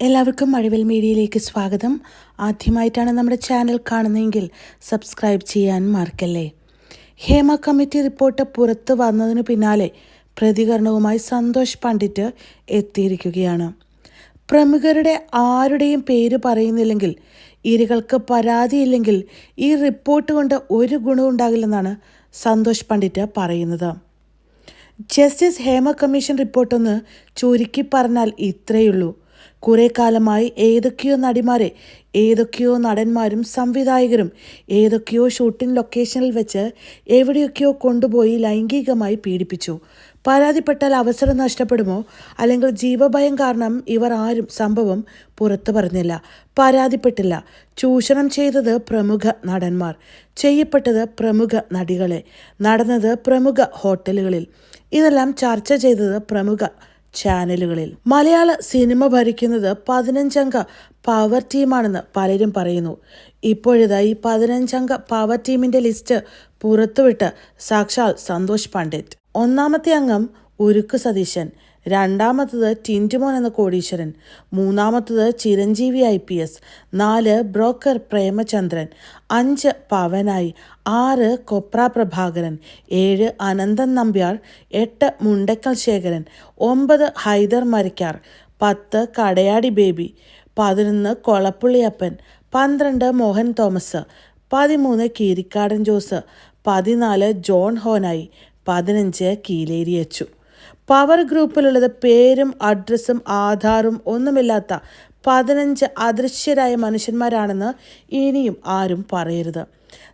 എല്ലാവർക്കും മഴവിൽ മീഡിയയിലേക്ക് സ്വാഗതം. ആദ്യമായിട്ടാണ് നമ്മുടെ ചാനൽ കാണുന്നതെങ്കിൽ സബ്സ്ക്രൈബ് ചെയ്യാൻ മറക്കല്ലേ. ഹേമ കമ്മിറ്റി റിപ്പോർട്ട് പുറത്തു വന്നതിന് പിന്നാലെ പ്രതികരണവുമായി സന്തോഷ് പണ്ഡിറ്റ് എത്തിയിരിക്കുകയാണ്. പ്രമുഖരുടെ ആരുടെയും പേര് പറയുന്നില്ലെങ്കിൽ ഇരകൾക്ക് പരാതിയില്ലെങ്കിൽ ഈ റിപ്പോർട്ട് കൊണ്ട് ഒരു ഗുണവും ഉണ്ടാകില്ലെന്നാണ് സന്തോഷ് പണ്ഡിറ്റ് പറയുന്നത്. ജസ്റ്റിസ് ഹേമ കമ്മീഷൻ റിപ്പോർട്ടൊന്ന് ചുരുക്കി പറഞ്ഞാൽ ഇത്രയുള്ളൂ കുറെ കാലമായി ഏതൊക്കെയോ നടിമാരെ ഏതൊക്കെയോ നടന്മാരും സംവിധായകരും ഏതൊക്കെയോ ഷൂട്ടിംഗ് ലൊക്കേഷനിൽ വെച്ച് എവിടെയൊക്കെയോ കൊണ്ടുപോയി ലൈംഗികമായി പീഡിപ്പിച്ചു. പരാതിപ്പെട്ടാൽ അവസരം നഷ്ടപ്പെടുമോ? അല്ലെങ്കിൽ ജീവഭയം കാരണം ഇവർ ആരും സംഭവം പുറത്തു പറഞ്ഞില്ല. പരാതിപ്പെട്ടില്ല. ചൂഷണം ചെയ്തത് പ്രമുഖ നടന്മാർ. ചെയ്യപ്പെട്ടത് പ്രമുഖ നടികളെ. നടന്നത് പ്രമുഖ ഹോട്ടലുകളിൽ. ഇതെല്ലാം ചർച്ച ചെയ്തത് പ്രമുഖ ചാനലുകളിൽ. മലയാള സിനിമ ഭരിക്കുന്നത് പതിനഞ്ചംഗ പവർ ടീമാണെന്ന് പലരും പറയുന്നു. ഇപ്പോഴിതാ ഈ പതിനഞ്ചംഗ പവർ ടീമിന്റെ ലിസ്റ്റ് പുറത്തുവിട്ട് സാക്ഷാൽ സന്തോഷ് പണ്ഡിറ്റ്. ഒന്നാമത്തെ അംഗം ഉരുക്ക് സതീശൻ രണ്ടാമത്തത് ടിന്റുമോൻ എന്ന കോടീശ്വരൻ മൂന്നാമത്തത് ചിരഞ്ജീവി ഐ പി എസ് നാല് ബ്രോക്കർ പ്രേമചന്ദ്രൻ അഞ്ച് പവനായി ആറ് കൊപ്ര പ്രഭാകരൻ ഏഴ് അനന്തൻ നമ്പ്യാർ എട്ട് മുണ്ടക്കൽ ശേഖരൻ ഒമ്പത് ഹൈദർ മരിക്കാർ പത്ത് കടയാടി ബേബി പതിനൊന്ന് കൊളപ്പുള്ളിയപ്പൻ പന്ത്രണ്ട് മോഹൻ തോമസ് പതിമൂന്ന് കീരിക്കാടൻ ജോസ് പതിനാല് ജോൺ ഹോനായി പതിനഞ്ച് കീലേരി അച്ചു. പവർ ഗ്രൂപ്പിലുള്ളത് പേരും അഡ്രസ്സും ആധാറും ഒന്നുമില്ലാത്ത പതിനഞ്ച് അദൃശ്യരായ മനുഷ്യന്മാരാണെന്ന് ഇനിയും ആരും പറയരുത്.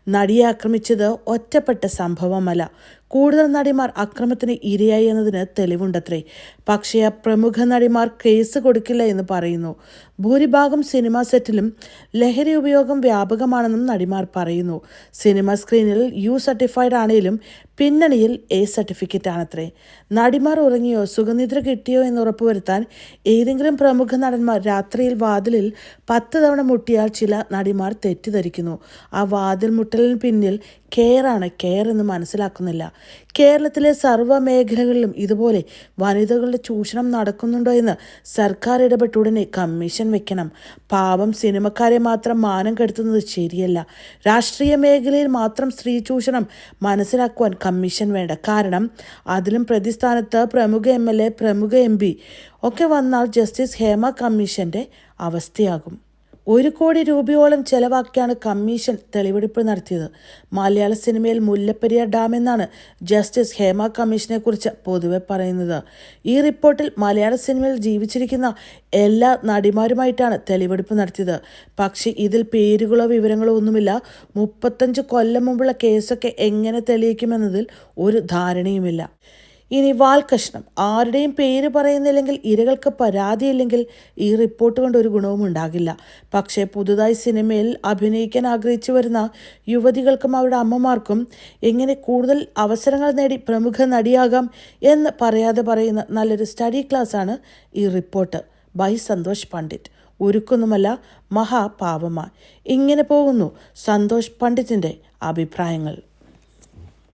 നടിയെ ആക്രമിച്ചത് ഒറ്റപ്പെട്ട സംഭവമല്ല. കൂടുതൽ നടിമാർ അക്രമത്തിന് ഇരയായി എന്നതിന് തെളിവുണ്ടത്രേ. പക്ഷേ ആ പ്രമുഖ നടിമാർ കേസ് കൊടുക്കില്ല എന്ന് പറയുന്നു. ഭൂരിഭാഗം സിനിമാ സെറ്റിലും ലഹരി ഉപയോഗം വ്യാപകമാണെന്നും നടിമാർ പറയുന്നു. സിനിമ സ്ക്രീനിൽ യു സർട്ടിഫൈഡ് ആണെങ്കിലും പിന്നണിയിൽ എ സർട്ടിഫിക്കറ്റ് ആണത്രേ. നടിമാർ ഉറങ്ങിയോ സുഖനിദ്ര കിട്ടിയോ എന്ന് ഉറപ്പുവരുത്താൻ ഏതെങ്കിലും പ്രമുഖ നടന്മാർ രാത്രിയിൽ വാതിലിൽ പത്ത് തവണ മുട്ടിയാൽ ചില നടിമാർ തെറ്റിദ്ധരിക്കുന്നു. ആ വാതിൽ മുട്ടലിന് പിന്നിൽ കെയറാണ് കെയർ എന്ന് മനസ്സിലാക്കുന്നില്ല. കേരളത്തിലെ സർവ മേഖലകളിലും ഇതുപോലെ വനിതകളുടെ ചൂഷണം നടക്കുന്നുണ്ടോ എന്ന് സർക്കാർ ഇടപെട്ട് ഉടനെ കമ്മീഷൻ വെക്കണം. പാപം സിനിമക്കാരെ മാത്രം മാനം കെടുത്തുന്നത് ശരിയല്ല. രാഷ്ട്രീയ മേഖലയിൽ മാത്രം സ്ത്രീ ചൂഷണം മനസ്സിലാക്കുവാൻ കമ്മീഷൻ വേണ്ട. കാരണം അതിലും പ്രതിസ്ഥാനത്ത് പ്രമുഖ എം എൽ എ പ്രമുഖ എം പി ഒക്കെ വന്നാൽ ജസ്റ്റിസ് ഹേമ കമ്മീഷന്റെ അവസ്ഥയാകും. ഒരു കോടി രൂപയോളം ചെലവാക്കിയാണ് കമ്മീഷൻ തെളിവെടുപ്പ് നടത്തിയത്. മലയാള സിനിമയിൽ മുല്ലപ്പെരിയാർ ഡാം എന്നാണ് ജസ്റ്റിസ് ഹേമ കമ്മീഷനെ കുറിച്ച് പൊതുവെ പറയുന്നത്. ഈ റിപ്പോർട്ടിൽ മലയാള സിനിമയിൽ ജീവിച്ചിരിക്കുന്ന എല്ലാ നടിമാരുമായിട്ടാണ് തെളിവെടുപ്പ് നടത്തിയത്. പക്ഷേ ഇതിൽ പേരുകളോ വിവരങ്ങളോ ഒന്നുമില്ല. മുപ്പത്തഞ്ച് കൊല്ലം മുമ്പുള്ള കേസൊക്കെ എങ്ങനെ തെളിയിക്കുമെന്നതിൽ ഒരു ധാരണയുമില്ല. ഇനി വാൽകഷ്ണം ആരുടെയും പേര് പറയുന്നില്ലെങ്കിൽ ഇരകൾക്ക് പരാതിയില്ലെങ്കിൽ ഈ റിപ്പോർട്ട് കൊണ്ട് ഒരു ഗുണവും ഉണ്ടാകില്ല. പക്ഷേ പുതുതായി സിനിമയിൽ അഭിനയിക്കാൻ ആഗ്രഹിച്ചു വരുന്ന യുവതികൾക്കും അവരുടെ അമ്മമാർക്കും എങ്ങനെ കൂടുതൽ അവസരങ്ങൾ നേടി പ്രമുഖ നടിയാകാം എന്ന് പറയാതെ പറയുന്ന നല്ലൊരു സ്റ്റഡി ക്ലാസ്സാണ് ഈ റിപ്പോർട്ട്. ബൈ സന്തോഷ് പണ്ഡിറ്റ്. ഒരുക്കൊന്നുമല്ല മഹാപാവമ. ഇങ്ങനെ പോകുന്നു സന്തോഷ് പണ്ഡിറ്റിന്റെ അഭിപ്രായങ്ങൾ.